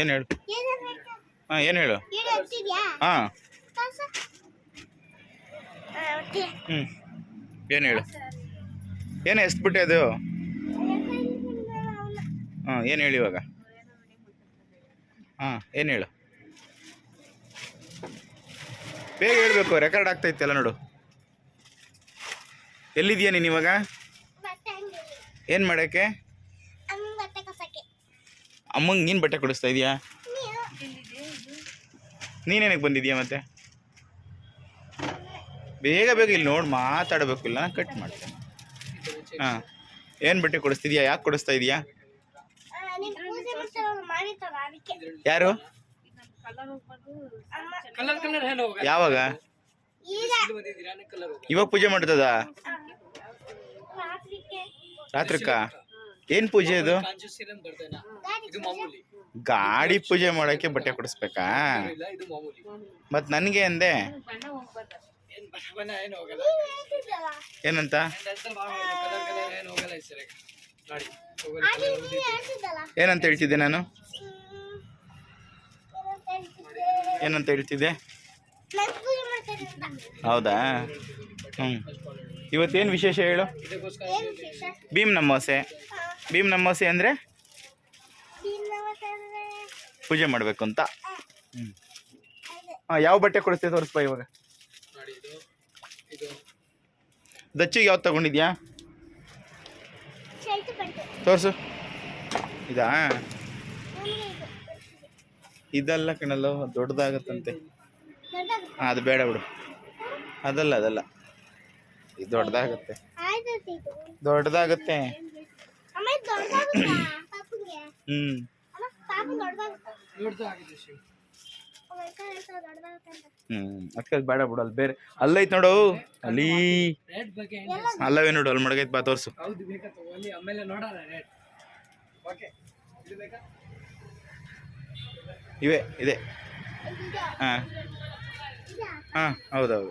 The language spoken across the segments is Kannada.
ಏನು ಹೇಳು? ಹಾಂ, ಏನು ಹೇಳು? ಹಾಂ. ಹ್ಞೂ ಏನು ಹೇಳು? ಏನು ಎಸ್ಬಿಟ್ಟೆ ಅದು? ಹಾಂ, ಏನು ಹೇಳಿ ಇವಾಗ? ಹಾಂ, ಏನು ಹೇಳು? ಬೇಗ ಹೇಳ್ಬೇಕು ರೆಕಾರ್ಡ್ ಆಗ್ತೈತೆಲ್ಲ ನೋಡು. ಎಲ್ಲಿದ್ಯಾ ನೀನು ಇವಾಗ? ಏನು ಮಾಡೋಕ್ಕೆ? ಅಮ್ಮಂಗೆ ನೀನು ಬಟ್ಟೆ ಕೊಡಿಸ್ತಾ ಇದೀಯಾ? ನೀನೇನಕ್ಕೆ ಬಂದಿದ್ಯಾ ಮತ್ತೆ? ಬೇಗ ಬೇಗ ಇಲ್ಲಿ ನೋಡಿ ಮಾತಾಡಬೇಕು ಇಲ್ಲ ಕಟ್ ಮಾಡ್ತೇನೆ ಹಾಂ. ಏನು ಬಟ್ಟೆ ಕೊಡಿಸ್ತಿದ್ಯಾ? ಯಾಕೆ ಕೊಡಿಸ್ತಾ ಇದೀಯಾ? ಯಾರು? ಕಲರ್ ಕಲರ್ ಹೇಳಿ ಹೋಗ ಯಾವಾಗ? ಬಂದಿದ್ದೀರಾ ಕಲರ್ ಇವಾಗ ಪೂಜೆ ಮಾಡ್ತದ? ರಾತ್ರಿಕ? ಏನು ಪೂಜೆ ಇದು? ಗಾಡಿ ಪೂಜೆ ಮಾಡೋಕ್ಕೆ ಬಟ್ಟೆ ಕೊಡಿಸ್ಬೇಕಾ? ಮತ್ ನನ್ಗೆ ಅಂದೆ. ಏನಂತ? ಏನಂತ ಹೇಳ್ತಿದ್ದೆ ನಾನು? ಏನಂತ ಹೇಳ್ತಿದ್ದೆ? ಹೌದಾ? ಹ್ಮ್. ಇವತ್ತೇನು ವಿಶೇಷ ಹೇಳು? ಭೀಮ್ ನಮ್ಮೋಸೆ ಭೀಮ್ ನಮ್ಮೋಸೆ ಅಂದರೆ? ಪೂಜೆ ಮಾಡಬೇಕು ಅಂತ? ಹ್ಞೂ ಹಾಂ ಯಾವ ಬಟ್ಟೆ ಕೊಡಿಸ್ತೀವಿ ತೋರಿಸ್ಬಾ ಇವಾಗ? ದಚ್ಚಿಗೆ ಯಾವ್ದು ತಗೊಂಡಿದ್ಯಾ? ತೋರಿಸು. ಇದಾ? ಇದಲ್ಲ ಕಣಲ್ಲ ದೊಡ್ಡದಾಗತ್ತಂತೆ. ಹಾಂ ಅದು ಬೇಡ ಬಿಡು. ಅದಲ್ಲ ಅದಲ್ಲ. ಇದು ದೊಡ್ಡದಾಗತ್ತೆ. ದೊಡ್ಡದಾಗತ್ತೆ. ಹ್ಞೂ ನೋಡ್ತಾ ಆಗಿದೆ ಶಿವ್. ಹ್ಞೂ ಅದಕ್ಕೆ ಅದು ಬೇಡ ಬಿಡು ಅಲ್ಲಿ ಬೇರೆ ಅಲ್ಲೈತೆ ನೋಡು. ಅಲ್ಲಿ ಅಲ್ಲವೇ ನೋಡು ಅಲ್ಲಿ ಮಡಗೈತ್ ಬಾ ತೋರ್ಸು. ಹೌದು ಬೇಕಾ ತಗೊಳ್ಳಿ ಆಮೇಲೆ ನೋಡೋಣ ರೇಟ್. ಓಕೆ ಇದು ಬೇಕಾ? ಇವೆ ಇದೆ. ಹಾಂ. ಹಾಂ ಹೌದೌದು.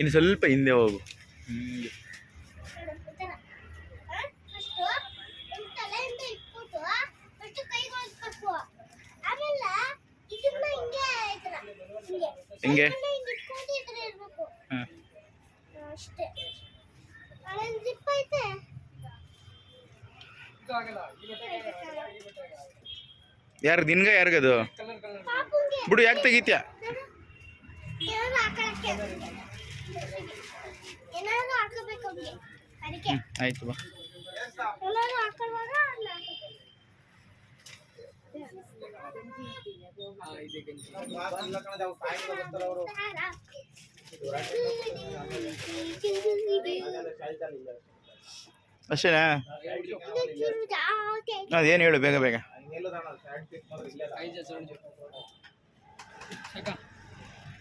ಈ ಸ್ವಲ್ಪ ಹಿಂದೆ ಹೋಗು. ಹಿಂಗೆ. ಆಗಲ್ಲ ಯಾರು ನಿನ್ಗ ಯಾರಿಗದು? ಬಿಡು ಯಾಕೆ ತೆಗಿತ್ಯಾ? ಆಯ್ತು ಬಾ. ಅಷ್ಟೇನಾ? ಅದೇನು ಹೇಳು ಬೇಗ ಬೇಗ.